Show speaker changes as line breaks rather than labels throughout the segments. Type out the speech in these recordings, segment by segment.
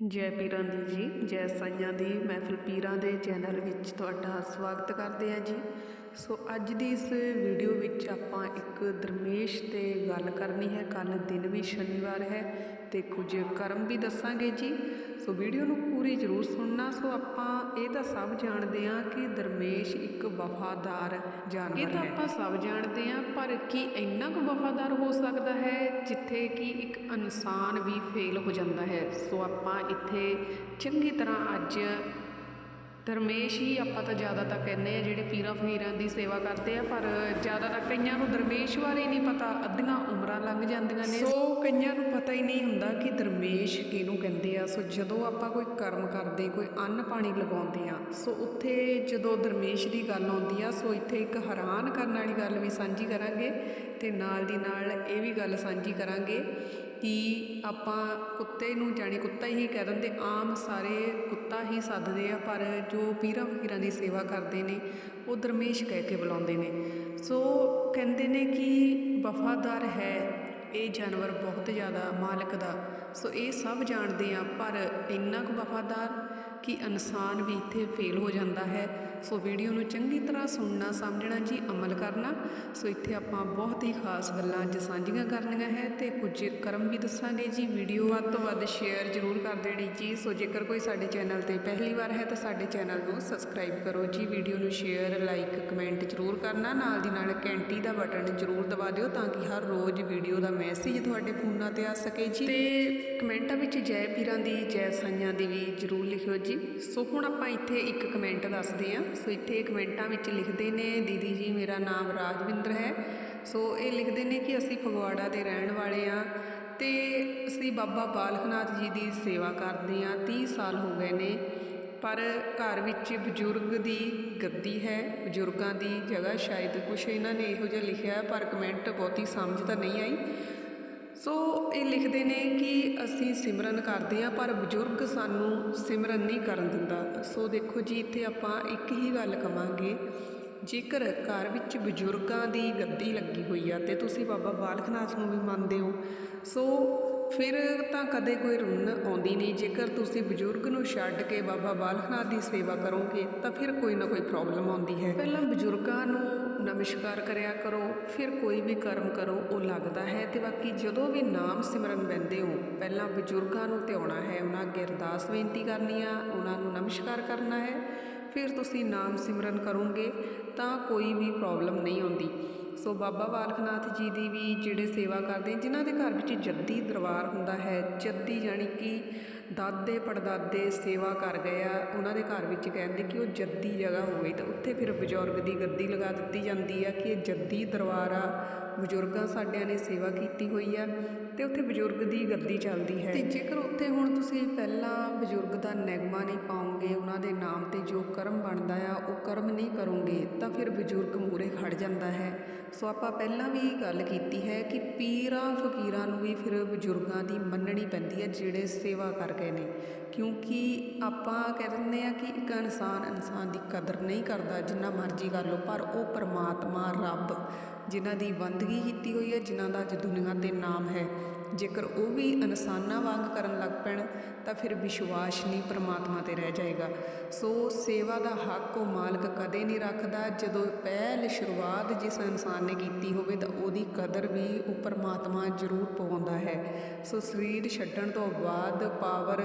ਜੈ ਪੀਰਾਂ ਦੀ ਜੀ, ਜੈ ਸਾਈਆਂ ਦੀ। ਮਹਿਫਿਲ ਪੀਰਾਂ ਦੇ ਚੈਨਲ ਵਿੱਚ ਤੁਹਾਡਾ ਸਵਾਗਤ ਕਰਦੇ ਹਾਂ ਜੀ। ਸੋ ਅੱਜ ਦੀ ਇਸ ਵੀਡੀਓ ਵਿੱਚ ਆਪਾਂ ਇੱਕ ਦਰਮੇਸ਼ ਤੇ ਗੱਲ ਕਰਨੀ ਹੈ। ਕੱਲ ਦਿਨ ਵੀ ਸ਼ਨੀਵਾਰ ਹੈ ਤੇ ਕੁਝ ਕਰਮ ਵੀ ਦੱਸਾਂਗੇ ਜੀ। ਸੋ ਵੀਡੀਓ ਨੂੰ ਪੂਰੀ ਜ਼ਰੂਰ ਸੁਣਨਾ। ਸੋ ਆਪਾਂ ਇਹ ਤਾਂ ਸਭ ਜਾਣਦੇ ਹਾਂ ਕਿ ਦਰਮੇਸ਼ ਇੱਕ ਵਫਾਦਾਰ ਜਾਨਵਰ ਹੈ ਇਹ ਤਾਂ ਆਪਾਂ ਸਭ ਜਾਣਦੇ ਹਾਂ ਪਰ ਕੀ ਇੰਨਾ ਕੁ ਵਫਾਦਾਰ ਹੋ ਸਕਦਾ ਹੈ ਜਿੱਥੇ ਕਿ ਇੱਕ ਇਨਸਾਨ ਵੀ ਫੇਲ ਹੋ ਜਾਂਦਾ ਹੈ? ਸੋ ਆਪਾਂ ਇੱਥੇ ਚੰਗੀ ਤਰ੍ਹਾਂ ਅੱਜ ਦਰਮੇਸ਼ ਹੀ ਆਪਾਂ ਤਾਂ ਜ਼ਿਆਦਾ ਤਾਂ ਕਹਿੰਦੇ ਆ ਜਿਹੜੇ ਪੀਰਾਂ ਫਕੀਰਾਂ ਦੀ ਸੇਵਾ ਕਰਦੇ ਆ, ਪਰ ਜ਼ਿਆਦਾ ਤਾਂ ਕਈਆਂ ਨੂੰ ਦਰਮੇਸ਼ ਬਾਰੇ ਨਹੀਂ ਪਤਾ, ਅੱਧੀਆਂ ਉਮਰਾਂ ਲੰਘ ਜਾਂਦੀਆਂ ਨੇ। ਸੋ ਕਈਆਂ ਨੂੰ ਪਤਾ ਹੀ ਨਹੀਂ ਹੁੰਦਾ ਕਿ ਦਰਮੇਸ਼ ਕਿਹਨੂੰ ਕਹਿੰਦੇ ਆ। ਸੋ ਜਦੋਂ ਆਪਾਂ ਕੋਈ ਕਰਮ ਕਰਦੇ, ਕੋਈ ਅੰਨ ਪਾਣੀ ਲਗਾਉਂਦੇ ਆ, ਸੋ ਉੱਥੇ ਜਦੋਂ ਦਰਮੇਸ਼ ਦੀ ਗੱਲ ਆਉਂਦੀ ਆ, ਸੋ ਇੱਥੇ ਇੱਕ ਹੈਰਾਨ ਕਰਨ ਵਾਲੀ ਗੱਲ ਵੀ ਸਾਂਝੀ ਕਰਾਂਗੇ ਅਤੇ ਨਾਲ ਦੀ ਨਾਲ ਇਹ ਵੀ ਗੱਲ ਸਾਂਝੀ ਕਰਾਂਗੇ ਕਿ ਆਪਾਂ ਕੁੱਤੇ ਨੂੰ ਜਾਣੀ ਕੁੱਤਾ ਹੀ ਕਹਿ ਦਿੰਦੇ, ਆਮ ਸਾਰੇ ਕੁੱਤਾ ਹੀ ਸੱਦਦੇ ਆ, ਪਰ ਜੋ ਪੀਰਾਂ ਫਕੀਰਾਂ ਦੀ ਸੇਵਾ ਕਰਦੇ ਨੇ, ਉਹ ਦਰਮੇਸ਼ ਕਹਿ ਕੇ ਬੁਲਾਉਂਦੇ ਨੇ। ਸੋ ਕਹਿੰਦੇ ਨੇ ਕਿ ਵਫਾਦਾਰ ਹੈ ਇਹ ਜਾਨਵਰ ਬਹੁਤ ਜ਼ਿਆਦਾ ਮਾਲਕ ਦਾ। ਸੋ ਇਹ ਸਭ ਜਾਣਦੇ ਆ, ਪਰ ਇੰਨਾ ਕੁ ਵਫਾਦਾਰ ਕਿ ਇਨਸਾਨ ਵੀ ਇੱਥੇ ਫੇਲ ਹੋ ਜਾਂਦਾ ਹੈ। ਸੋ ਵੀਡੀਓ ਨੂੰ ਚੰਗੀ ਤਰ੍ਹਾਂ ਸੁਣਨਾ ਸਮਝਣਾ ਜੀ, ਅਮਲ ਕਰਨਾ। ਸੋ ਇੱਥੇ ਆਪਾਂ ਬਹੁਤ ਹੀ ਖਾਸ ਗੱਲਾਂ ਅੱਜ ਸਾਂਝੀਆਂ ਕਰਨੀਆਂ ਹੈ ਤੇ ਕੁਝ ਕਰਮ ਵੀ ਦੱਸਾਂਗੇ ਜੀ। ਵੀਡੀਓ ਵੱਧ ਤੋਂ ਵੱਧ ਸ਼ੇਅਰ ਜ਼ਰੂਰ ਕਰ ਦੇਣੀ ਜੀ। ਸੋ ਜੇਕਰ ਕੋਈ ਸਾਡੇ ਚੈਨਲ ਤੇ ਪਹਿਲੀ ਵਾਰ ਹੈ ਤਾਂ ਸਾਡੇ ਚੈਨਲ ਨੂੰ ਸਬਸਕ੍ਰਾਈਬ ਕਰੋ ਜੀ। ਵੀਡੀਓ ਨੂੰ ਸ਼ੇਅਰ ਲਾਈਕ ਕਮੈਂਟ ਜ਼ਰੂਰ ਕਰਨਾ। ਨਾਲ ਦੀ ਨਾਲ ਘੰਟੀ ਦਾ ਬਟਨ ਜ਼ਰੂਰ ਦਬਾ ਦਿਓ ਤਾਂ ਕਿ ਹਰ ਰੋਜ਼ ਵੀਡੀਓ ਦਾ ਮੈਸੇਜ ਤੁਹਾਡੇ ਫੋਨਾਂ ਤੇ ਆ ਸਕੇ ਜੀ। ਤੇ ਕਮੈਂਟਾਂ ਵਿੱਚ ਜੈ ਪੀਰਾਂ ਦੀ, ਜੈ ਸਾਈਆਂ ਦੀ ਵੀ ਜ਼ਰੂਰ ਲਿਖਿਓ ਜੀ। ਸੋ ਹੁਣ ਆਪਾਂ ਇੱਥੇ ਇੱਕ ਕਮੈਂਟ ਦੱਸਦੇ ਹਾਂ। ਸੋ ਇੱਥੇ ਕਮੈਂਟਾਂ ਵਿੱਚ ਲਿਖਦੇ ਨੇ, ਦੀਦੀ ਜੀ ਮੇਰਾ ਨਾਮ ਰਾਜਵਿੰਦਰ ਹੈ। ਸੋ ਇਹ ਲਿਖਦੇ ਨੇ ਕਿ ਅਸੀਂ ਫਗਵਾੜਾ ਦੇ ਰਹਿਣ ਵਾਲੇ ਆ ਤੇ ਅਸੀਂ ਬਾਬਾ ਬਾਲਕਨਾਥ ਜੀ ਦੀ ਸੇਵਾ ਕਰਦੇ ਆ 30 ਸਾਲ ਹੋ ਗਏ ਨੇ, ਪਰ ਘਰ ਵਿੱਚ ਬਜ਼ੁਰਗ ਦੀ ਗੱਦੀ ਹੈ, ਬਜ਼ੁਰਗਾਂ ਦੀ ਜਗ੍ਹਾ ਸ਼ਾਇਦ ਕੁਛ ਇਹਨਾਂ ਨੇ ਇਹੋ ਜਿਹਾ ਲਿਖਿਆ, ਪਰ ਕਮੈਂਟ ਬਹੁਤੀ ਸਮਝ ਤਾਂ ਨਹੀਂ ਆਈ। ਸੋ ਇਹ ਲਿਖਦੇ ਨੇ ਕਿ ਅਸੀਂ ਸਿਮਰਨ ਕਰਦੇ ਹਾਂ, ਪਰ ਬਜ਼ੁਰਗ ਸਾਨੂੰ ਸਿਮਰਨ ਨਹੀਂ ਕਰਨ ਦਿੰਦਾ। ਸੋ ਦੇਖੋ ਜੀ, ਇੱਥੇ ਆਪਾਂ ਇੱਕ ਹੀ ਗੱਲ ਕਵਾਂਗੇ। ਜੇਕਰ ਘਰ ਵਿੱਚ ਬਜ਼ੁਰਗਾਂ ਦੀ ਗੱਦੀ ਲੱਗੀ ਹੋਈ ਆ, ਤੇ ਤੁਸੀਂ ਬਾਬਾ ਬਾਲਕਨਾਥ ਨੂੰ ਵੀ ਮੰਨਦੇ ਹੋ। ਸੋ ਫਿਰ ਤਾਂ ਕਦੇ ਕੋਈ ਰੁੰਨ ਆਉਂਦੀ ਨਹੀਂ। ਜੇਕਰ ਤੁਸੀਂ ਬਜ਼ੁਰਗ ਨੂੰ ਛੱਡ ਕੇ ਬਾਬਾ ਬਾਲਕਨਾਥ ਦੀ ਸੇਵਾ ਕਰੋਗੇ, ਤਾਂ ਫਿਰ ਕੋਈ ਨਾ ਕੋਈ ਪ੍ਰੋਬਲਮ ਆਉਂਦੀ ਹੈ। ਪਹਿਲਾਂ ਬਜ਼ੁਰਗਾਂ ਨੂੰ ਨਮਸਕਾਰ ਕਰਿਆ ਕਰੋ, ਫਿਰ ਕੋਈ ਵੀ ਕਰਮ ਕਰੋ, ਉਹ ਲੱਗਦਾ ਹੈ ਤੇ ਬਾਕੀ ਜਦੋਂ ਵੀ ਨਾਮ ਸਿਮਰਨ ਬੰਦੇ ਹੋ, ਪਹਿਲਾਂ ਬਜ਼ੁਰਗਾਂ ਨੂੰ ਧਿਆਉਣਾ ਹੈ। ਉਹਨਾਂ ਅੱਗੇ ਅਰਦਾਸ ਬੇਨਤੀ ਕਰਨੀ ਆ, ਉਹਨਾਂ ਨੂੰ ਨਮਸਕਾਰ ਕਰਨਾ ਹੈ। ਫਿਰ ਤੁਸੀਂ ਨਾਮ ਸਿਮਰਨ ਕਰੋਗੇ, ਤਾਂ ਕੋਈ ਵੀ ਪ੍ਰੋਬਲਮ ਨਹੀਂ ਆਉਂਦੀ। ਸੋ ਬਾਬਾ ਬਾਲਕਨਾਥ ਜੀ ਦੀ ਵੀ ਜਿਹੜੇ ਸੇਵਾ ਕਰਦੇ, ਜਿਨ੍ਹਾਂ ਦੇ ਘਰ ਵਿੱਚ ਜੱਦੀ ਦਰਬਾਰ ਹੁੰਦਾ ਹੈ, ਜੱਦੀ ਜਾਣੀ ਕਿ ਦਾਦੇ ਪੜਦਾਦੇ ਸੇਵਾ ਕਰ ਗਏ ਆ, ਉਹਨਾਂ ਦੇ ਘਰ ਵਿੱਚ ਕਹਿੰਦੇ ਕਿ ਉਹ ਜੱਦੀ ਜਗ੍ਹਾ ਹੋਵੇ ਤਾਂ ਉੱਥੇ ਫਿਰ ਬਜ਼ੁਰਗ ਦੀ ਗੱਦੀ ਲਗਾ ਦਿੱਤੀ ਜਾਂਦੀ ਆ ਕਿ ਇਹ ਜੱਦੀ ਦਰਬਾਰ ਆ ਬਜ਼ੁਰਗਾਂ ਸਾਡਿਆਂ ਨੇ ਸੇਵਾ ਕੀਤੀ ਹੋਈ ਆ ਤੇ ਉੱਥੇ ਬਜ਼ੁਰਗ ਦੀ ਗੱਦੀ ਚੱਲਦੀ ਹੈ। ਤੇ ਜੇਕਰ ਉੱਥੇ ਹੁਣ ਤੁਸੀਂ ਪਹਿਲਾਂ ਬਜ਼ੁਰਗ ਦਾ ਨਗਮਾ ਨਹੀਂ ਪਾਉਂਗੇ ਉਹਨਾਂ ਦੇ ਨਾਮ ਤੇ ਜੋ ਕਰਮ ਬਣਦਾ ਆ, ਉਹ ਕਰਮ ਨਹੀਂ ਕਰੋਗੇ, ਤਾਂ ਫਿਰ ਬਜ਼ੁਰਗ ਮੂਰੇ ਖੜ ਜਾਂਦਾ ਹੈ। ਸੋ ਆਪਾਂ ਪਹਿਲਾਂ ਵੀ ਗੱਲ ਕੀਤੀ ਹੈ ਕਿ ਪੀਰਾਂ ਫਕੀਰਾਂ ਨੂੰ ਵੀ ਫਿਰ ਬਜ਼ੁਰਗਾਂ ਦੀ ਮੰਨਣੀ ਪੈਂਦੀ ਹੈ, ਜਿਹੜੇ ਸੇਵਾ ਕਰ ਗਏ ਨੇ। ਕਿਉਂਕਿ ਆਪਾਂ ਕਹਿ ਦਿੰਦੇ ਆ ਕਿ ਇੱਕ ਇਨਸਾਨ ਇਨਸਾਨ ਦੀ ਕਦਰ ਨਹੀਂ ਕਰਦਾ, ਜਿੰਨਾ ਮਰਜ਼ੀ ਕਰ ਲਓ, ਪਰ ਉਹ ਪਰਮਾਤਮਾ, ਰੱਬ ਜਿਨ੍ਹਾਂ ਦੀ ਬੰਦਗੀ ਕੀਤੀ ਹੋਈ ਹੈ, ਜਿਨ੍ਹਾਂ ਦਾ ਅੱਜ ਦੁਨੀਆ ਤੇ ਨਾਮ ਹੈ। ਜੇਕਰ ਉਹ ਵੀ ਇਨਸਾਨਾਂ ਵਾਂਗ ਕਰਨ ਲੱਗ ਪੈਣ, ਤਾਂ ਫਿਰ ਵਿਸ਼ਵਾਸ ਨਹੀਂ ਪਰਮਾਤਮਾ ਤੇ ਰਹਿ ਜਾਏਗਾ। ਸੋ ਸੇਵਾ ਦਾ ਹੱਕ ਉਹ ਮਾਲਕ ਕਦੇ ਨਹੀਂ ਰੱਖਦਾ। ਜਦੋਂ ਪਹਿਲ ਸ਼ੁਰੂਆਤ ਜਿਸ ਇਨਸਾਨ ਨੇ ਕੀਤੀ ਹੋਵੇ, ਤਾਂ ਉਹਦੀ ਕਦਰ ਵੀ ਉਹ ਪਰਮਾਤਮਾ ਜ਼ਰੂਰ ਪਵਾਉਂਦਾ ਹੈ। ਸੋ ਸਰੀਰ ਛੱਡਣ ਤੋਂ ਬਾਅਦ ਪਾਵਰ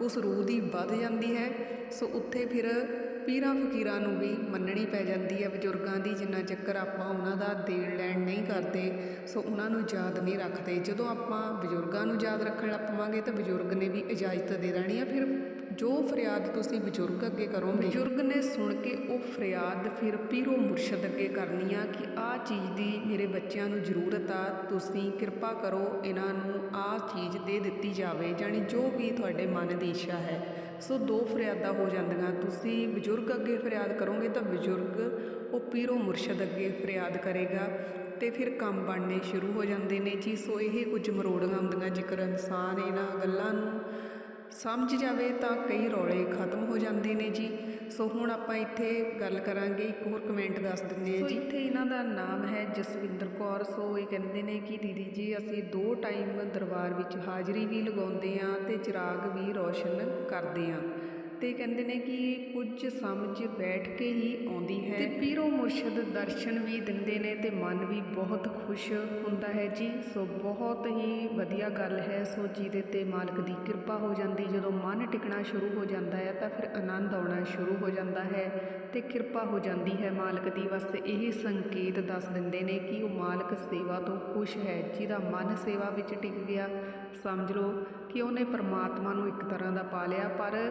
ਉਸ ਰੂਹ ਦੀ ਵੱਧ ਜਾਂਦੀ ਹੈ। ਸੋ ਉੱਥੇ ਫਿਰ ਪੀਰਾਂ ਫਕੀਰਾਂ ਨੂੰ ਵੀ ਮੰਨਣੀ ਪੈ ਜਾਂਦੀ ਹੈ। ਬਜ਼ੁਰਗਾਂ ਦੀ ਜਿੰਨਾ ਚੱਕਰ ਆਪਾਂ ਉਹਨਾਂ ਦਾ ਦੇਣ ਲੈਣ ਨਹੀਂ ਕਰਦੇ, ਸੋ ਉਹਨਾਂ ਨੂੰ ਯਾਦ ਨਹੀਂ ਰੱਖਦੇ। ਜਦੋਂ ਆਪਾਂ ਬਜ਼ੁਰਗਾਂ ਨੂੰ ਯਾਦ ਰੱਖਣ ਲੱਗ ਪਵਾਂਗੇ ਤਾਂ ਬਜ਼ੁਰਗ ਨੇ ਵੀ ਇਜਾਜ਼ਤ ਦੇ ਦੇਣੀ ਆ ਫਿਰ ਜੋ ਫਰਿਆਦ ਤੁਸੀਂ ਬਜ਼ੁਰਗ ਅੱਗੇ ਕਰੋ, ਬਜ਼ੁਰਗ ਨੇ ਸੁਣ ਕੇ ਉਹ ਫਰਿਆਦ ਫਿਰ ਪੀਰੋ ਮੁਰਸ਼ਦ ਅੱਗੇ ਕਰਨੀ ਆ ਕਿ ਆਹ ਚੀਜ਼ ਦੀ ਮੇਰੇ ਬੱਚਿਆਂ ਨੂੰ ਜ਼ਰੂਰਤ ਆ, ਤੁਸੀਂ ਕਿਰਪਾ ਕਰੋ, ਇਹਨਾਂ ਨੂੰ ਆਹ ਚੀਜ਼ ਦੇ ਦਿੱਤੀ ਜਾਵੇ, ਜਾਣੀ ਜੋ ਵੀ ਤੁਹਾਡੇ ਮਨ ਦੀ ਇੱਛਾ ਹੈ। ਸੋ ਦੋ ਫਰਿਆਦਾਂ ਹੋ ਜਾਂਦੀਆਂ। ਤੁਸੀਂ ਬਜ਼ੁਰਗ ਅੱਗੇ ਫਰਿਆਦ ਕਰੋਗੇ ਤਾਂ ਬਜ਼ੁਰਗ, ਉਹ ਪੀਰੋ ਮੁਰਸ਼ਦ ਅੱਗੇ ਫਰਿਆਦ ਕਰੇਗਾ ਤੇ ਫਿਰ ਕੰਮ ਬਣਨੇ ਸ਼ੁਰੂ ਹੋ ਜਾਂਦੇ ਨੇ ਜੀ। ਸੋ ਇਹ ਕੁਝ ਮਰੋੜੀਆਂ ਹੁੰਦੀਆਂ। ਜੇਕਰ ਇਨਸਾਨ ਇਹਨਾਂ ਗੱਲਾਂ ਨੂੰ ਸਮਝ ਜਾਵੇ ਤਾਂ ਕਈ ਰੌਲੇ ਖਤਮ ਹੋ ਜਾਂਦੇ ਨੇ ਜੀ। ਸੋ ਹੁਣ ਆਪਾਂ ਇੱਥੇ ਗੱਲ ਕਰਾਂਗੇ ਇੱਕ ਹੋਰ ਕਮੈਂਟ ਦੱਸ ਦਿੰਦੇ ਹਾਂ ਜੀ। ਇੱਥੇ ਇਹਨਾਂ ਦਾ ਨਾਮ ਹੈ ਜਸਵਿੰਦਰ ਕੌਰ। ਸੋ ਇਹ ਕਹਿੰਦੇ ਨੇ ਕਿ ਦੀਦੀ ਜੀ ਅਸੀਂ ਦੋ ਟਾਈਮ ਦਰਬਾਰ ਵਿੱਚ ਹਾਜ਼ਰੀ ਵੀ ਲਗਾਉਂਦੇ ਹਾਂ ਤੇ ਚਿਰਾਗ ਵੀ ਰੋਸ਼ਨ ਕਰਦੇ ਹਾਂ। ਤੇ ਕਹਿੰਦੇ ਨੇ ਕਿ ਕੁਝ ਸਮਝ ਬੈਠ ਕੇ ਹੀ ਆਉਂਦੀ ਹੈ। ਤੇ ਪੀਰੋ ਮੁਰਸ਼ਿਦ ਦਰਸ਼ਨ ਵੀ ਦਿੰਦੇ ਨੇ ਤੇ ਮਨ ਵੀ ਬਹੁਤ ਖੁਸ਼ ਹੁੰਦਾ ਹੈ ਜੀ। ਸੋ ਬਹੁਤ ਹੀ ਵਧੀਆ ਗੱਲ ਹੈ। ਸੋ ਜਿਹਦੇ ਤੇ ਮਾਲਕ ਦੀ ਕਿਰਪਾ ਹੋ ਜਾਂਦੀ। ਜਦੋਂ ਮਨ ਟਿਕਣਾ ਸ਼ੁਰੂ ਹੋ ਜਾਂਦਾ ਹੈ ਤਾਂ ਫਿਰ ਆਨੰਦ ਆਉਣਾ ਸ਼ੁਰੂ ਹੋ ਜਾਂਦਾ ਹੈ ਤੇ ਕਿਰਪਾ ਹੋ ਜਾਂਦੀ ਹੈ ਮਾਲਕ ਦੀ। ਬਸ ਇਹ ਸੰਕੇਤ ਦੱਸ ਦਿੰਦੇ ਨੇ ਕਿ ਉਹ ਮਾਲਕ ਸੇਵਾ ਤੋਂ ਖੁਸ਼ ਹੈ, ਜਿਹਦਾ ਮਨ ਸੇਵਾ ਵਿੱਚ ਟਿਕ ਗਿਆ। ਸਮਝ ਲਓ ਕਿ ਉਹਨੇ ਪਰਮਾਤਮਾ ਨੂੰ ਇੱਕ ਤਰ੍ਹਾਂ ਦਾ ਪਾ ਲਿਆ, ਪਰ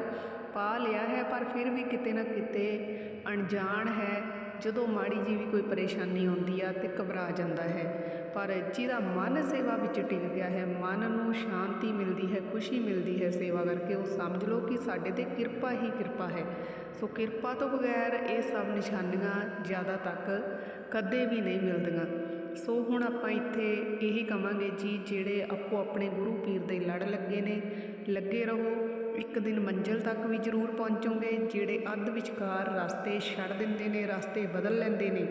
ਪਾ ਲਿਆ ਹੈ, ਪਰ ਫਿਰ ਵੀ ਕਿਤੇ ਨਾ ਕਿਤੇ ਅਣਜਾਣ ਹੈ। ਜਦੋਂ ਮਾੜੀ ਜੀ ਵੀ ਕੋਈ ਪਰੇਸ਼ਾਨੀ ਆਉਂਦੀ ਆ ਤੇ ਘਬਰਾ ਜਾਂਦਾ ਹੈ। ਪਰ ਜਿਹਦਾ ਮਨ ਸੇਵਾ ਵਿੱਚ ਟਿਕ ਗਿਆ ਹੈ, ਮਨ ਨੂੰ ਸ਼ਾਂਤੀ ਮਿਲਦੀ ਹੈ, ਖੁਸ਼ੀ ਮਿਲਦੀ ਹੈ ਸੇਵਾ ਕਰਕੇ, ਉਹ ਸਮਝ ਲਓ ਕਿ ਸਾਡੇ ਤੇ ਕਿਰਪਾ ਹੀ ਕਿਰਪਾ ਹੈ। ਸੋ ਕਿਰਪਾ ਤੋਂ ਬਗੈਰ ਇਹ ਸਭ ਨਿਸ਼ਾਨੀਆਂ ਜ਼ਿਆਦਾ ਤੱਕ ਕਦੇ ਵੀ ਨਹੀਂ ਮਿਲਦੀਆਂ। ਸੋ ਹੁਣ ਆਪਾਂ ਇੱਥੇ ਇਹੀ ਕਵਾਂਗੇ ਜੀ, ਜਿਹੜੇ ਆਪੋ ਆਪਣੇ ਗੁਰੂ ਪੀਰ ਦੇ ਲੜ ਲੱਗੇ ਨੇ, ਲੱਗੇ ਰਹੋ। ਇੱਕ ਦਿਨ ਮੰਜ਼ਿਲ ਤੱਕ ਵੀ ਜ਼ਰੂਰ ਪਹੁੰਚੋਗੇ, ਜਿਹੜੇ ਅੱਧ ਵਿਚਕਾਰ ਰਸਤੇ ਛੱਡ ਦਿੰਦੇ ਨੇ, ਰਸਤੇ ਬਦਲ ਲੈਂਦੇ ਨੇ,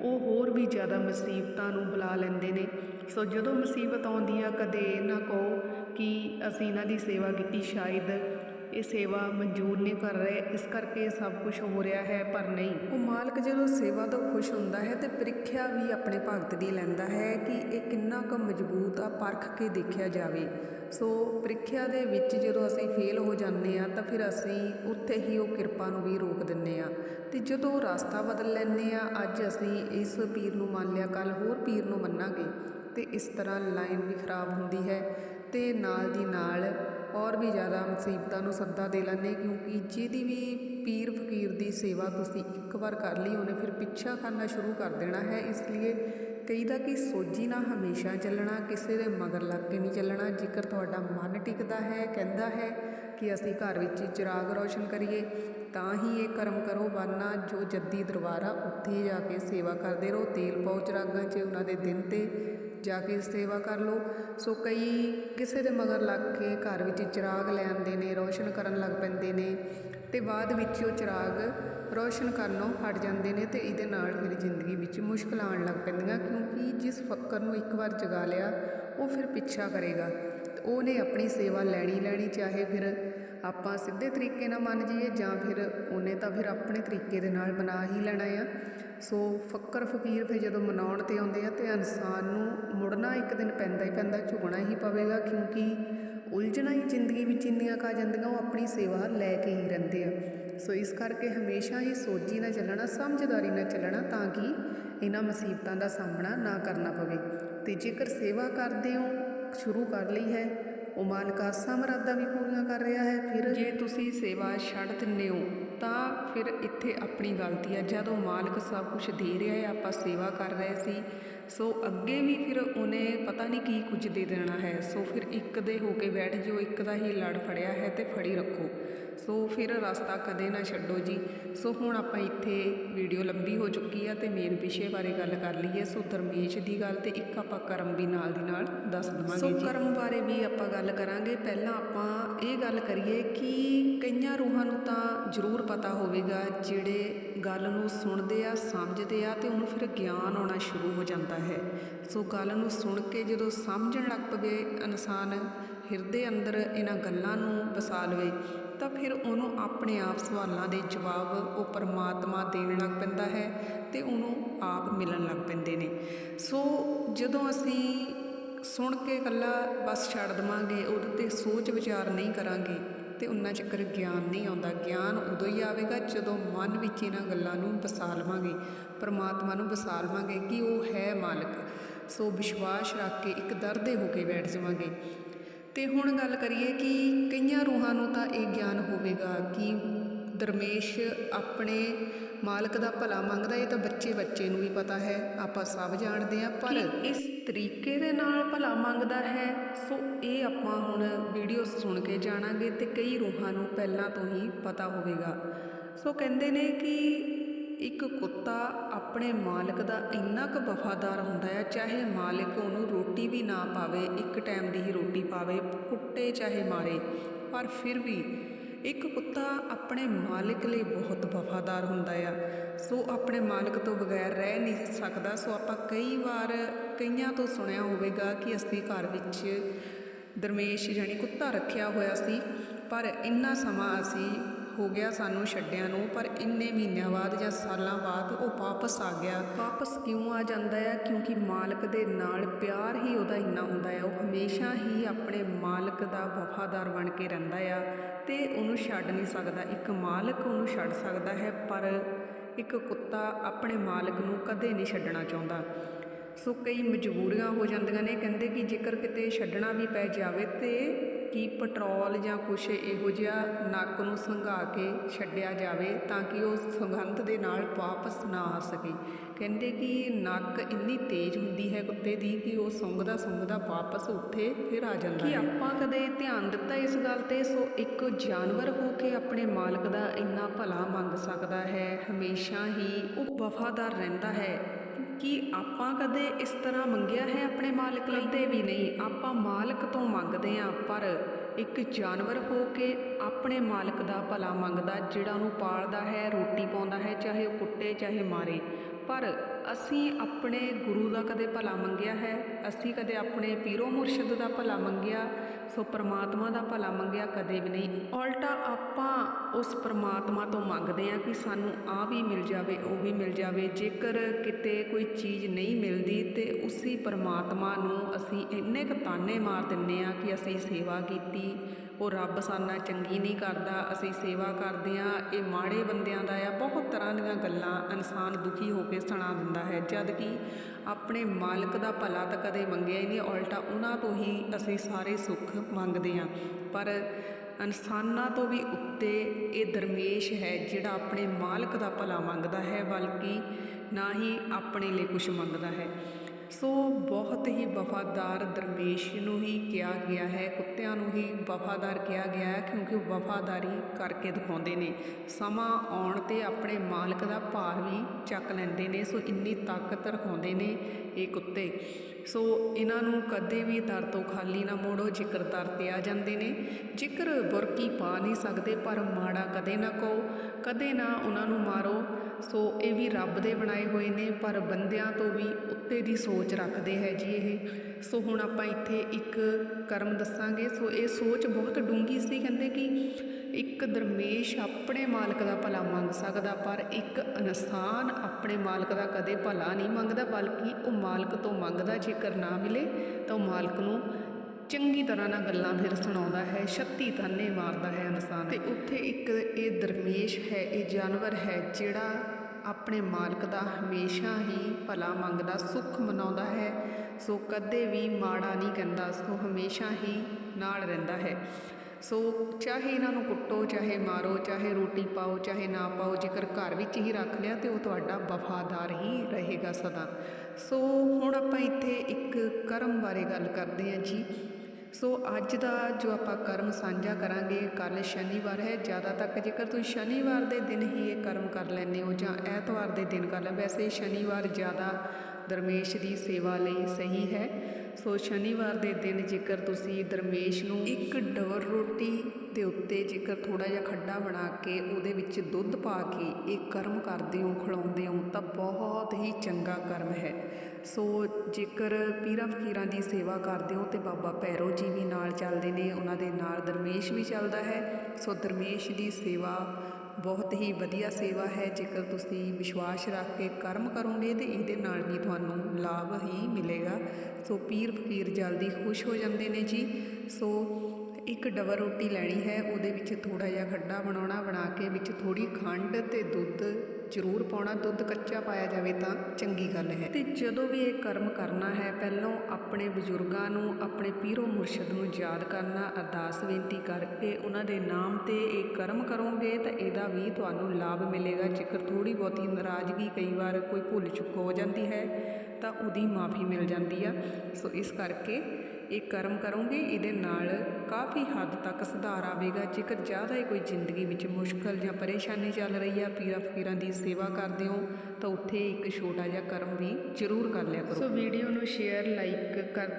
ਉਹ ਹੋਰ ਵੀ ਜ਼ਿਆਦਾ ਮੁਸੀਬਤਾਂ ਨੂੰ ਬੁਲਾ ਲੈਂਦੇ ਨੇ। ਸੋ ਜਦੋਂ ਮੁਸੀਬਤ ਆਉਂਦੀ ਆ, ਕਦੇ ਇਹ ਨਾ ਕਹੋ ਕਿ ਅਸੀਂ ਇਹਨਾਂ ਦੀ ਸੇਵਾ ਕੀਤੀ, ਸ਼ਾਇਦ ਇਹ ਸੇਵਾ ਮਨਜ਼ੂਰ ਨਹੀਂ ਕਰ ਰਹੇ, ਇਸ ਕਰਕੇ ਇਹ ਸਭ ਕੁਝ ਹੋ ਰਿਹਾ ਹੈ, ਪਰ ਨਹੀਂ। ਉਹ ਮਾਲਕ ਜਦੋਂ ਸੇਵਾ ਤੋਂ ਖੁਸ਼ ਹੁੰਦਾ ਹੈ ਤੇ ਪ੍ਰੀਖਿਆ ਵੀ ਆਪਣੇ ਭਗਤ ਦੀ ਲੈਂਦਾ ਹੈ ਕਿ ਇਹ ਕਿੰਨਾ ਕੁ ਮਜ਼ਬੂਤ ਆ, ਪਰਖ ਕੇ ਦੇਖਿਆ ਜਾਵੇ। ਸੋ ਪ੍ਰੀਖਿਆ ਦੇ ਵਿੱਚ ਜਦੋਂ ਅਸੀਂ ਫੇਲ ਹੋ ਜਾਂਦੇ ਆ ਤਾਂ ਫਿਰ ਅਸੀਂ ਉੱਥੇ ਹੀ ਉਹ ਕਿਰਪਾ ਨੂੰ ਵੀ ਰੋਕ ਦਿੰਨੇ ਆ ਤੇ ਜਦੋਂ ਉਹ ਰਸਤਾ ਬਦਲ ਲੈਂਦੇ ਆ ਅੱਜ ਅਸੀਂ ਇਸ ਪੀਰ ਨੂੰ ਮੰਨ ਲਿਆ ਕੱਲ ਹੋਰ ਪੀਰ ਨੂੰ ਮੰਨਾਂਗੇ ਤੇ ਇਸ ਤਰ੍ਹਾਂ ਲਾਈਨ ਵੀ ਖਰਾਬ ਹੁੰਦੀ ਹੈ ਤੇ ਨਾਲ ਦੀ ਨਾਲ ਔਰ ਵੀ ਜ਼ਿਆਦਾ ਮੁਸੀਬਤਾਂ ਨੂੰ ਸੱਦਾ ਦੇ ਲੈਂਦੇ ਕਿਉਂਕਿ ਜਿਹਦੀ ਵੀ ਪੀਰ ਫਕੀਰ ਦੀ ਸੇਵਾ ਤੁਸੀਂ ਇੱਕ ਵਾਰ ਕਰ ਲਈ, ਉਹਨੇ ਫਿਰ ਪਿੱਛਾ ਕਰਨਾ ਸ਼ੁਰੂ ਕਰ ਦੇਣਾ ਹੈ। ਇਸ ਲਈ ਕਹੀਦਾ ਕਿ ਸੋਝੀ ਨਾ ਹਮੇਸ਼ਾ ਚੱਲਣਾ, ਕਿਸੇ ਦੇ ਮਗਰ ਲੱਗ ਕੇ ਨਹੀਂ ਚੱਲਣਾ। ਜੇਕਰ ਤੁਹਾਡਾ ਮਨ ਟਿਕਦਾ ਹੈ, ਕਹਿੰਦਾ ਹੈ ਕਿ ਅਸੀਂ ਘਰ ਵਿੱਚ ਚਿਰਾਗ ਰੋਸ਼ਨ ਕਰੀਏ, ਤਾਂ ਹੀ ਇਹ ਕਰਮ ਕਰੋ, ਵਰਨਾ ਜੋ ਜੱਦੀ ਦਰਬਾਰ ਆ ਉੱਥੇ ਜਾ ਕੇ ਸੇਵਾ ਕਰਦੇ ਰਹੋ। ਤੇਲ ਪਾਓ ਚਿਰਾਗਾਂ 'ਚ ਉਹਨਾਂ ਦੇ ਦਿਨ ਤੇ ਜਾ ਕੇ ਸੇਵਾ ਕਰ ਲਓ। ਸੋ ਕਈ ਕਿਸੇ ਦੇ ਮਗਰ ਲੱਗ ਕੇ ਘਰ ਵਿੱਚ ਚਿਰਾਗ ਲੈ ਆਉਂਦੇ ਨੇ, ਰੌਸ਼ਨ ਕਰਨ ਲੱਗ ਪੈਂਦੇ ਨੇ ਅਤੇ ਬਾਅਦ ਵਿੱਚ ਉਹ ਚਿਰਾਗ ਰੌਸ਼ਨ ਕਰਨੋਂ ਹਟ ਜਾਂਦੇ ਨੇ ਅਤੇ ਇਹਦੇ ਨਾਲ ਫਿਰ ਜ਼ਿੰਦਗੀ ਵਿੱਚ ਮੁਸ਼ਕਲਾਂ ਆਉਣ ਲੱਗ ਪੈਂਦੀਆਂ ਕਿਉਂਕਿ ਜਿਸ ਫੱਕਰ ਨੂੰ ਇੱਕ ਵਾਰ ਜਗਾ ਲਿਆ, ਉਹ ਫਿਰ ਪਿੱਛਾ ਕਰੇਗਾ। ਤੇ ਉਹਨੇ ਆਪਣੀ ਸੇਵਾ ਲੈਣੀ ਲੈਣੀ, ਚਾਹੇ ਫਿਰ ਆਪਾਂ ਸਿੱਧੇ ਤਰੀਕੇ ਨਾਲ ਮੰਨ ਜਾਈਏ ਜਾਂ ਫਿਰ ਉਹਨੇ ਤਾਂ ਫਿਰ ਆਪਣੇ ਤਰੀਕੇ ਦੇ ਨਾਲ ਬਣਾ ਹੀ ਲੈਣਾ ਆ। ਸੋ ਫੱਕਰ ਫਕੀਰ ਫਿਰ ਜਦੋਂ ਮਨਾਉਣ ਤੇ ਆਉਂਦੇ ਆ ਤੇ ਇਨਸਾਨ ਨੂੰ ਮੁੜਨਾ ਇੱਕ ਦਿਨ ਪੈਂਦਾ ਹੀ ਪੈਂਦਾ, ਝੁਕਣਾ ਹੀ ਪਵੇਗਾ, ਕਿਉਂਕਿ ਉਲਝਣਾ ਹੀ ਜ਼ਿੰਦਗੀ ਵਿੱਚ ਇੰਨੀਆਂ ਕਾ ਜਾਂਦੀਆਂ, ਉਹ ਆਪਣੀ ਸੇਵਾ ਲੈ ਕੇ ਹੀ ਰਹਿੰਦੇ ਆ। ਸੋ ਇਸ ਕਰਕੇ ਹਮੇਸ਼ਾ ਹੀ ਸੋਚੀ ਨਾਲ ਚੱਲਣਾ, ਸਮਝਦਾਰੀ ਨਾਲ ਚੱਲਣਾ, ਤਾਂ ਕਿ ਇਹਨਾਂ ਮੁਸੀਬਤਾਂ ਦਾ ਸਾਹਮਣਾ ਨਾ ਕਰਨਾ ਪਵੇ। ਤੇ ਜੇਕਰ ਸੇਵਾ ਕਰਦੇ ਹੋ, ਸ਼ੁਰੂ ਕਰ ਲਈ ਹੈ, ਉਹ ਮਾਲਕ ਆਸਾਂ ਮੁਰਾਦਾਂ ਵੀ ਪੂਰੀਆਂ ਕਰ ਰਿਹਾ ਹੈ, ਫਿਰ ਜੇ ਤੁਸੀਂ ਸੇਵਾ ਛੱਡ ਦਿੰਦੇ ਹੋ ਤਾਂ ਫਿਰ ਇੱਥੇ ਆਪਣੀ ਗਲਤੀ ਹੈ ਜਦੋਂ ਮਾਲਕ ਸਭ ਕੁਝ ਦੇ ਰਿਹਾ ਹੈ ਆਪਾਂ ਸੇਵਾ ਕਰ ਰਹੇ ਸੀ, ਸੋ ਅੱਗੇ ਵੀ ਫਿਰ ਉਹਨੇ ਪਤਾ ਨਹੀਂ ਕੀ ਕੁਝ ਦੇ ਦੇਣਾ ਹੈ। ਸੋ ਫਿਰ ਇੱਕ ਦੇ ਹੋ ਕੇ ਬੈਠ ਜਿਓ, ਇੱਕ ਦਾ ਹੀ ਲੜ ਫੜਿਆ ਹੈ ਤੇ ਫੜੀ ਰੱਖੋ। ਸੋ ਫਿਰ ਰਸਤਾ ਕਦੇ ਨਾ ਛੱਡੋ ਜੀ। ਸੋ ਹੁਣ ਆਪਾਂ ਇੱਥੇ ਵੀਡੀਓ ਲੰਬੀ ਹੋ ਚੁੱਕੀ ਆ ਤੇ ਮੇਨ ਵਿਸ਼ੇ ਬਾਰੇ ਗੱਲ ਕਰ ਲਈਏ। ਸੋ ਦਰਮੇਸ਼ ਦੀ ਗੱਲ ਤੇ ਇੱਕ ਆਪਾਂ ਕਰਮ ਵੀ ਨਾਲ ਦੀ ਨਾਲ ਦੱਸ ਦਵਾਂਗੇ ਸੋ ਕਰਮ ਬਾਰੇ ਵੀ ਆਪਾਂ ਗੱਲ ਕਰਾਂਗੇ। ਪਹਿਲਾਂ ਆਪਾਂ ਇਹ ਗੱਲ ਕਰੀਏ ਕਿ ਕਈਆਂ ਰੂਹਾਂ ਨੂੰ ਤਾਂ ਜ਼ਰੂਰ ਪਤਾ ਹੋਵੇਗਾ ਜਿਹੜੇ ਗੱਲ ਨੂੰ ਸੁਣਦੇ ਆ ਸਮਝਦੇ ਆ ਤੇ ਉਹਨੂੰ ਫਿਰ ਗਿਆਨ ਆਉਣਾ ਸ਼ੁਰੂ ਹੋ ਜਾਂਦਾ ਹੈ। ਸੋ ਗੱਲ ਨੂੰ ਸੁਣ ਕੇ ਜਦੋਂ ਸਮਝਣ ਲੱਗ ਪਵੇ ਇਨਸਾਨ ਹਿਰਦੇ ਅੰਦਰ ਇਹਨਾਂ ਗੱਲਾਂ ਨੂੰ ਵਸਾ ਲਵੇ ਤਾਂ ਫਿਰ ਉਹਨੂੰ ਆਪਣੇ ਆਪ ਸਵਾਲਾਂ ਦੇ ਜਵਾਬ ਉਹ ਪਰਮਾਤਮਾ ਦੇਣ ਲੱਗ ਪੈਂਦਾ ਹੈ ਅਤੇ ਉਹਨੂੰ ਆਪ ਮਿਲਣ ਲੱਗ ਪੈਂਦੇ ਨੇ। ਸੋ ਜਦੋਂ ਅਸੀਂ ਸੁਣ ਕੇ ਇਕੱਲਾ ਬਸ ਛੱਡ ਦੇਵਾਂਗੇ, ਉਹਦੇ ਤੇ ਸੋਚ ਵਿਚਾਰ ਨਹੀਂ ਕਰਾਂਗੇ, ਤੇ ਉਨਾ ਚੱਕਰ ਗਿਆਨ ਨਹੀਂ ਆਉਂਦਾ। ਗਿਆਨ ਉਦੋਂ ਹੀ ਆਵੇਗਾ ਜਦੋਂ ਮਨ ਵਿੱਚ ਇਹਨਾਂ ਗੱਲਾਂ ਨੂੰ ਵਸਾ ਲਵਾਂਗੇ, ਪਰਮਾਤਮਾ ਨੂੰ ਵਸਾ ਲਵਾਂਗੇ ਕਿ ਉਹ ਹੈ ਮਾਲਕ। ਸੋ ਵਿਸ਼ਵਾਸ ਰੱਖ ਕੇ ਇੱਕ ਦਰਦੇ ਹੋ ਕੇ ਬੈਠ ਜਾਵਾਂਗੇ। ਅਤੇ ਹੁਣ ਗੱਲ ਕਰੀਏ ਕਿ ਕਈਆਂ ਰੂਹਾਂ ਨੂੰ ਤਾਂ ਇਹ ਗਿਆਨ ਹੋਵੇਗਾ ਕਿ ਦਰਮੇਸ਼ ਆਪਣੇ ਮਾਲਕ ਦਾ ਭਲਾ ਮੰਗਦਾ, ਇਹ ਤਾਂ ਬੱਚੇ ਬੱਚੇ ਨੂੰ ਵੀ ਪਤਾ ਹੈ, ਆਪਾਂ ਸਭ ਜਾਣਦੇ ਹਾਂ, ਪਰ ਇਸ ਤਰੀਕੇ ਦੇ ਨਾਲ ਭਲਾ ਮੰਗਦਾ ਹੈ, ਸੋ ਇਹ ਆਪਾਂ ਹੁਣ ਵੀਡੀਓ ਸੁਣ ਕੇ ਜਾਣਾਂਗੇ ਤੇ ਕਈ ਰੂਹਾਂ ਨੂੰ ਪਹਿਲਾਂ ਤੋਂ ਹੀ ਪਤਾ ਹੋਵੇਗਾ। ਸੋ ਕਹਿੰਦੇ ਨੇ ਕਿ ਇੱਕ ਕੁੱਤਾ ਆਪਣੇ ਮਾਲਕ ਦਾ ਇੰਨਾ ਕੁ ਵਫਾਦਾਰ ਹੁੰਦਾ ਹੈ, ਚਾਹੇ ਮਾਲਕ ਉਹਨੂੰ ਰੋਟੀ ਵੀ ਨਾ ਪਾਵੇ, ਇੱਕ ਟਾਈਮ ਦੀ ਹੀ ਰੋਟੀ ਪਾਵੇ ਕੁੱਟੇ ਚਾਹੇ ਮਾਰੇ, ਪਰ ਫਿਰ ਵੀ ਇੱਕ ਕੁੱਤਾ ਆਪਣੇ ਮਾਲਕ ਲਈ ਬਹੁਤ ਵਫਾਦਾਰ ਹੁੰਦਾ ਆ। ਸੋ ਆਪਣੇ ਮਾਲਕ ਤੋਂ ਬਗੈਰ ਰਹਿ ਨਹੀਂ ਸਕਦਾ। ਸੋ ਆਪਾਂ ਕਈ ਵਾਰ ਕਈਆਂ ਤੋਂ ਸੁਣਿਆ ਹੋਵੇਗਾ ਕਿ ਅਸੀਂ ਘਰ ਵਿੱਚ ਦਰਮੇਸ਼ ਜਾਨੀ ਕੁੱਤਾ ਰੱਖਿਆ ਹੋਇਆ ਸੀ, ਪਰ ਇੰਨਾ ਸਮਾਂ ਅਸੀਂ ਹੋ ਗਿਆ ਸਾਨੂੰ ਛੱਡਿਆਂ ਨੂੰ, ਪਰ ਇੰਨੇ ਮਹੀਨਿਆਂ ਬਾਅਦ ਜਾਂ ਸਾਲਾਂ ਬਾਅਦ ਉਹ ਵਾਪਸ ਆ ਗਿਆ। ਵਾਪਸ ਕਿਉਂ ਆ ਜਾਂਦਾ ਹੈ? ਕਿਉਂਕਿ ਮਾਲਕ ਦੇ ਨਾਲ ਪਿਆਰ ਹੀ ਉਹਦਾ ਇੰਨਾ ਹੁੰਦਾ ਹੈ। ਉਹ ਹਮੇਸ਼ਾ ਹੀ ਆਪਣੇ ਮਾਲਕ ਦਾ ਵਫਾਦਾਰ ਬਣ ਕੇ ਰਹਿੰਦਾ ਆ ਤੇ ਉਹਨੂੰ ਛੱਡ ਨਹੀਂ ਸਕਦਾ। ਇੱਕ ਮਾਲਕ ਉਹਨੂੰ ਛੱਡ ਸਕਦਾ ਹੈ, ਪਰ ਇੱਕ ਕੁੱਤਾ ਆਪਣੇ ਮਾਲਕ ਨੂੰ ਕਦੇ ਨਹੀਂ ਛੱਡਣਾ ਚਾਹੁੰਦਾ। ਸੋ ਕਈ ਮਜਬੂਰੀਆਂ ਹੋ ਜਾਂਦੀਆਂ ਨੇ। ਕਹਿੰਦੇ ਕਿ ਜੇਕਰ ਕਿਤੇ ਛੱਡਣਾ ਵੀ ਪੈ ਜਾਵੇ ਤੇ ਕਿ ਪੈਟਰੋਲ ਜਾਂ ਕੁਛ ਇਹੋ ਜਿਹਾ ਨੱਕ ਨੂੰ ਸੰਘਾ ਕੇ ਛੱਡਿਆ ਜਾਵੇ ਤਾਂ ਕਿ ਉਹ ਸੁਗੰਧ ਦੇ ਨਾਲ ਵਾਪਸ ਨਾ ਆ ਸਕੇ। ਕਹਿੰਦੇ ਕਿ ਨੱਕ ਇੰਨੀ ਤੇਜ਼ ਹੁੰਦੀ ਹੈ ਕੁੱਤੇ ਦੀ ਕਿ ਉਹ ਸੁੰਘਦਾ ਸੁੰਘਦਾ ਵਾਪਸ ਉੱਥੇ ਫਿਰ ਆ ਜਾਂਦਾ ਹੈ। ਆਪਾਂ ਕਦੇ ਧਿਆਨ ਦਿੱਤਾ ਇਸ ਗੱਲ ਤੇ? ਸੋ ਇੱਕ ਜਾਨਵਰ ਹੋ ਕੇ ਆਪਣੇ ਮਾਲਕ ਦਾ ਇੰਨਾ ਭਲਾ ਮੰਗ ਸਕਦਾ ਹੈ, ਹਮੇਸ਼ਾ ਹੀ ਉਹ ਵਫਾਦਾਰ ਰਹਿੰਦਾ ਹੈ। ਕਿ ਆਪਾਂ ਕਦੇ ਇਸ ਤਰ੍ਹਾਂ ਮੰਗਿਆ ਹੈ ਆਪਣੇ ਮਾਲਕ ਲਈ? ਕਦੇ ਵੀ ਨਹੀਂ। ਆਪਾਂ ਮਾਲਕ ਤੋਂ ਮੰਗਦੇ ਆਂ ਪਰ ਇੱਕ ਜਾਨਵਰ ਹੋ ਕੇ ਆਪਣੇ ਮਾਲਕ ਦਾ ਭਲਾ ਮੰਗਦਾ ਜਿਹੜਾ ਉਹਨੂੰ ਪਾਲਦਾ ਹੈ ਰੋਟੀ ਪਾਉਂਦਾ ਹੈ ਚਾਹੇ ਉਹ ਕੁੱਟੇ ਚਾਹੇ ਮਾਰੇ। ਪਰ ਅਸੀਂ ਆਪਣੇ ਗੁਰੂ ਦਾ ਕਦੇ ਭਲਾ ਮੰਗਿਆ ਹੈ? ਅਸੀਂ ਕਦੇ ਆਪਣੇ ਪੀਰੋ ਮੁਰਸ਼ਿਦ ਦਾ ਭਲਾ ਮੰਗਿਆ? ਸੋ ਪ੍ਰਮਾਤਮਾ ਦਾ ਭਲਾ ਮੰਗਿਆ ਕਦੇ ਵੀ ਨਹੀਂ। ਉਲਟਾ ਆਪਾਂ ਉਸ ਪ੍ਰਮਾਤਮਾ ਤੋਂ ਮੰਗਦੇ ਆ ਕਿ ਸਾਨੂੰ ਆ ਵੀ ਮਿਲ ਜਾਵੇ, ਉਹ ਵੀ ਮਿਲ ਜਾਵੇ। ਜੇਕਰ ਕਿਤੇ ਕੋਈ ਚੀਜ਼ ਨਹੀਂ ਮਿਲਦੀ ਤੇ ਉਸੇ ਪ੍ਰਮਾਤਮਾ ਨੂੰ ਅਸੀਂ ਇੰਨੇ ਕੁ ਤਾਨੇ ਮਾਰ ਦਿੰਨੇ ਆ ਕਿ ਅਸੀਂ ਸੇਵਾ ਕੀਤੀ, ਉਹ ਰੱਬ ਸਾਨਾ ਚੰਗੀ ਨਹੀਂ ਕਰਦਾ, ਅਸੀਂ ਸੇਵਾ ਕਰਦੇ ਆ ਇਹ ਮਾੜੇ ਬੰਦਿਆਂ ਦਾ ਆ, ਬਹੁਤ ਤਰ੍ਹਾਂ ਦੀਆਂ ਗੱਲਾਂ ਇਨਸਾਨ ਦੁਖੀ ਹੋ ਕੇ ਸੁਣਾ ਦਿੰਦਾ ਹੈ। ਜਦ ਕਿ ਆਪਣੇ ਮਾਲਕ ਦਾ ਭਲਾ ਤਾਂ ਕਦੇ ਮੰਗਿਆ ਹੀ ਨਹੀਂ, ਉਲਟਾ ਉਹਨਾਂ ਤੋਂ ਹੀ ਅਸੀਂ ਸਾਰੇ ਸੁੱਖ ਮੰਗਦੇ ਹਾਂ। ਪਰ ਇਨਸਾਨਾਂ ਤੋਂ ਵੀ ਉੱਤੇ ਇਹ ਦਰਮੇਸ਼ ਹੈ ਜਿਹੜਾ ਆਪਣੇ ਮਾਲਕ ਦਾ ਭਲਾ ਮੰਗਦਾ ਹੈ, ਬਲਕਿ ਨਾ ਹੀ ਆਪਣੇ ਲਈ ਕੁਝ ਮੰਗਦਾ ਹੈ। ਸੋ ਬਹੁਤ ਹੀ ਵਫਾਦਾਰ ਦਰਵੇਸ਼ ਨੂੰ ਹੀ ਕਿਹਾ ਗਿਆ ਹੈ, ਕੁੱਤਿਆਂ ਨੂੰ ਹੀ ਵਫਾਦਾਰ ਕਿਹਾ ਗਿਆ ਹੈ, ਕਿਉਂਕਿ ਉਹ ਵਫਾਦਾਰੀ ਕਰਕੇ ਦਿਖਾਉਂਦੇ ਨੇ। ਸਮਾਂ ਆਉਣ ਤੇ ਆਪਣੇ ਮਾਲਕ ਦਾ ਭਾਰ ਵੀ ਚੱਕ ਲੈਂਦੇ ਨੇ, ਸੋ ਇੰਨੀ ਤਾਕਤ ਰਖਾਉਂਦੇ ਨੇ ਇਹ ਕੁੱਤੇ। ਸੋ ਇਹਨਾਂ ਨੂੰ ਕਦੇ ਵੀ ਦਰ ਤੋਂ ਖਾਲੀ ਨਾ ਮੋੜੋ, ਜ਼ਿਕਰ ਦਰ ਤੇ ਆ ਜਾਂਦੇ ਨੇ। ਜ਼ਿਕਰ ਬੁਰਕੀ ਪਾ ਨਹੀਂ ਸਕਦੇ, ਪਰ ਮਾੜਾ ਕਦੇ ਨਾ ਕਹੋ, ਕਦੇ ਨਾ ਉਹਨਾਂ ਨੂੰ ਮਾਰੋ। ਸੋ ਇਹ ਵੀ ਰੱਬ ਦੇ ਬਣਾਏ ਹੋਏ ਨੇ, ਪਰ ਬੰਦਿਆਂ ਤੋਂ ਵੀ ਉੱਤੇ ਦੀ ਸੋਚ ਰੱਖਦੇ ਹੈ ਜੀ ਇਹ। ਸੋ ਹੁਣ ਆਪਾਂ ਇੱਥੇ ਇੱਕ ਕਰਮ ਦੱਸਾਂਗੇ। ਸੋ ਇਹ ਸੋਚ ਬਹੁਤ ਡੂੰਗੀ ਸੀ, ਕਹਿੰਦੇ ਕਿ ਇੱਕ ਦਰਮੇਸ਼ ਆਪਣੇ ਮਾਲਕ ਦਾ ਭਲਾ ਮੰਗ ਸਕਦਾ, ਪਰ ਇੱਕ ਇਨਸਾਨ ਆਪਣੇ ਮਾਲਕ ਦਾ ਕਦੇ ਭਲਾ ਨਹੀਂ ਮੰਗਦਾ, ਬਲਕਿ ਉਹ ਮਾਲਕ ਤੋਂ ਮੰਗਦਾ ਜੇਕਰ ਨਾ ਮਿਲੇ ਤਾਂ ਉਹ ਮਾਲਕ ਨੂੰ ਚੰਗੀ ਤਰ੍ਹਾਂ ਨਾਲ ਗੱਲਾਂ ਫਿਰ ਸੁਣਾਉਂਦਾ ਹੈ, ਛੱਤੀ ਤਾਨੇ ਮਾਰਦਾ ਹੈ ਇਨਸਾਨ। ਤੇ ਉੱਥੇ ਇੱਕ ਇਹ ਦਰਮੇਸ਼ ਹੈ, ਇਹ ਜਾਨਵਰ ਹੈ, ਜਿਹੜਾ ਆਪਣੇ ਮਾਲਕ ਦਾ ਹਮੇਸ਼ਾ ਹੀ ਭਲਾ ਮੰਗਦਾ, ਸੁੱਖ ਮਨਾਉਂਦਾ ਹੈ। ਸੋ ਕਦੇ ਵੀ ਮਾੜਾ ਨਹੀਂ ਕਹਿੰਦਾ, ਸੋ ਹਮੇਸ਼ਾ ਹੀ ਨਾਲ ਰਹਿੰਦਾ ਹੈ। ਸੋ ਚਾਹੇ ਇਹਨਾਂ ਨੂੰ ਕੁੱਟੋ, ਚਾਹੇ ਮਾਰੋ, ਚਾਹੇ ਰੋਟੀ ਪਾਓ, ਚਾਹੇ ਨਾ ਪਾਓ, ਜੇਕਰ ਘਰ ਵਿੱਚ ਹੀ ਰੱਖ ਲਿਆ ਤੇ ਉਹ ਤੁਹਾਡਾ ਵਫਾਦਾਰ ਹੀ ਰਹੇਗਾ ਸਦਾ। ਸੋ ਹੁਣ ਆਪਾਂ ਇੱਥੇ ਇੱਕ ਕਰਮ ਬਾਰੇ ਗੱਲ ਕਰਦੇ ਹਾਂ ਜੀ। ਸੋ ਅੱਜ ਦਾ ਜੋ ਆਪਾਂ ਕਰਮ ਸਾਂਝਾ ਕਰਾਂਗੇ ਕੱਲ ਸ਼ਨੀਵਾਰ ਹੈ, ਜ਼ਿਆਦਾ ਤੱਕ ਜੇਕਰ ਤੁਸੀਂ ਸ਼ਨੀਵਾਰ ਦੇ ਦਿਨ ਹੀ ਇਹ ਕਰਮ ਕਰ ਲੈਂਦੇ ਹੋ ਜਾਂ ਐਤਵਾਰ ਦੇ ਦਿਨ ਕਰ ਲੈ ਵੈਸੇ ਸ਼ਨੀਵਾਰ ਜ਼ਿਆਦਾ ਦਰਮੇਸ਼ ਦੀ ਸੇਵਾ ਲਈ ਸਹੀ ਹੈ। ਸੋ ਸ਼ਨੀਵਾਰ ਦੇ ਦਿਨ ਜੇਕਰ ਤੁਸੀਂ ਦਰਮੇਸ਼ ਨੂੰ ਇੱਕ ਡਬਲ ਰੋਟੀ ਦੇ ਉੱਤੇ ਜੇਕਰ ਥੋੜਾ ਜਿਹਾ ਖੱਡਾ ਬਣਾ ਕੇ ਉਹਦੇ ਵਿੱਚ ਦੁੱਧ ਪਾ ਕੇ ਇਹ ਕਰਮ ਕਰਦੇ ਹੋ, ਖਿਲਾਉਂਦੇ ਹੋ, ਤਾਂ ਬਹੁਤ ਹੀ ਚੰਗਾ ਕਰਮ ਹੈ। ਸੋ ਜੇਕਰ ਪੀਰਾਂ ਫਕੀਰਾਂ ਦੀ ਸੇਵਾ ਕਰਦੇ ਹੋ ਤੇ ਬਾਬਾ ਭੈਰੋ ਜੀ ਵੀ ਨਾਲ ਚੱਲਦੇ ਨੇ, ਉਹਨਾਂ ਦੇ ਨਾਲ ਦਰਮੇਸ਼ ਵੀ ਚੱਲਦਾ ਹੈ। ਸੋ ਦਰਮੇਸ਼ ਦੀ ਸੇਵਾ ਬਹੁਤ ਹੀ ਵਧੀਆ ਸੇਵਾ ਹੈ। ਜੇਕਰ ਤੁਸੀਂ ਵਿਸ਼ਵਾਸ ਰੱਖ ਕੇ ਕਰਮ ਕਰੋਗੇ ਤੇ ਇਹਦੇ ਨਾਲ ਵੀ ਤੁਹਾਨੂੰ ਲਾਭ ਹੀ ਮਿਲੇਗਾ। ਸੋ ਪੀਰ ਫਕੀਰ ਜਲਦੀ ਖੁਸ਼ ਹੋ ਜਾਂਦੇ ਨੇ ਜੀ। ਸੋ ਇੱਕ ਡਬਲ ਰੋਟੀ ਲੈਣੀ ਹੈ। ਉਹਦੇ ਵਿੱਚ ਥੋੜਾ ਜਿਹਾ ਖੱਡਾ ਬਣਾਉਣਾ, ਬਣਾ ਕੇ ਵਿੱਚ ਥੋੜੀ ਖੰਡ ਤੇ ਦੁੱਧ ਜ਼ਰੂਰ ਪਾਉਣਾ, ਦੁੱਧ ਕੱਚਾ ਪਾਇਆ ਜਾਵੇ ਤਾਂ ਚੰਗੀ ਗੱਲ ਹੈ। ਤੇ ਜਦੋਂ ਵੀ ਇਹ ਕਰਮ ਕਰਨਾ ਹੈ, ਪਹਿਲਾਂ ਆਪਣੇ ਬਜ਼ੁਰਗਾਂ ਨੂੰ, ਆਪਣੇ ਪੀਰੋ ਮੁਰਸ਼ਦ ਨੂੰ ਯਾਦ ਕਰਨਾ, ਅਰਦਾਸ ਬੇਨਤੀ ਕਰਕੇ ਉਹਨਾਂ ਦੇ ਨਾਮ ਤੇ ਇਹ ਕਰਮ ਕਰੋਗੇ ਤਾਂ ਇਹਦਾ ਵੀ ਤੁਹਾਨੂੰ ਲਾਭ ਮਿਲੇਗਾ। ਜੇਕਰ ਥੋੜੀ ਬਹੁਤੀ ਨਾਰਾਜ਼ਗੀ ਕਈ ਵਾਰ ਕੋਈ ਭੁੱਲ ਚੁੱਕ ਹੋ ਜਾਂਦੀ ਹੈ, ਤਾਂ ਉਹਦੀ ਮਾਫੀ ਮਿਲ ਜਾਂਦੀ ਆ। ਸੋ ਇਸ ਕਰਕੇ ਇਹ ਕਰਮ ਕਰੋਗੇ, ਇਹਦੇ ਨਾਲ ਕਾਫੀ ਹੱਦ ਤੱਕ ਸੁਧਾਰ ਆਵੇਗਾ। ਜੇਕਰ ਜ਼ਿਆਦਾ ਹੀ ਕੋਈ ਜ਼ਿੰਦਗੀ ਵਿੱਚ ਮੁਸ਼ਕਲ ਜਾਂ ਪਰੇਸ਼ਾਨੀ ਚੱਲ ਰਹੀ ਆ, ਪੀਰਾਂ ਫਕੀਰਾਂ ਦੀ ਸੇਵਾ ਕਰਦੇ ਹੋ, ਤਾਂ ਉੱਥੇ ਇੱਕ ਛੋਟਾ ਜਿਹਾ ਕਰਮ ਵੀ ਜ਼ਰੂਰ ਕਰ ਲਿਆ ਕਰੋ। ਸੋ ਵੀਡੀਓ ਨੂੰ ਸ਼ੇਅਰ, ਲਾਈਕ ਕਰ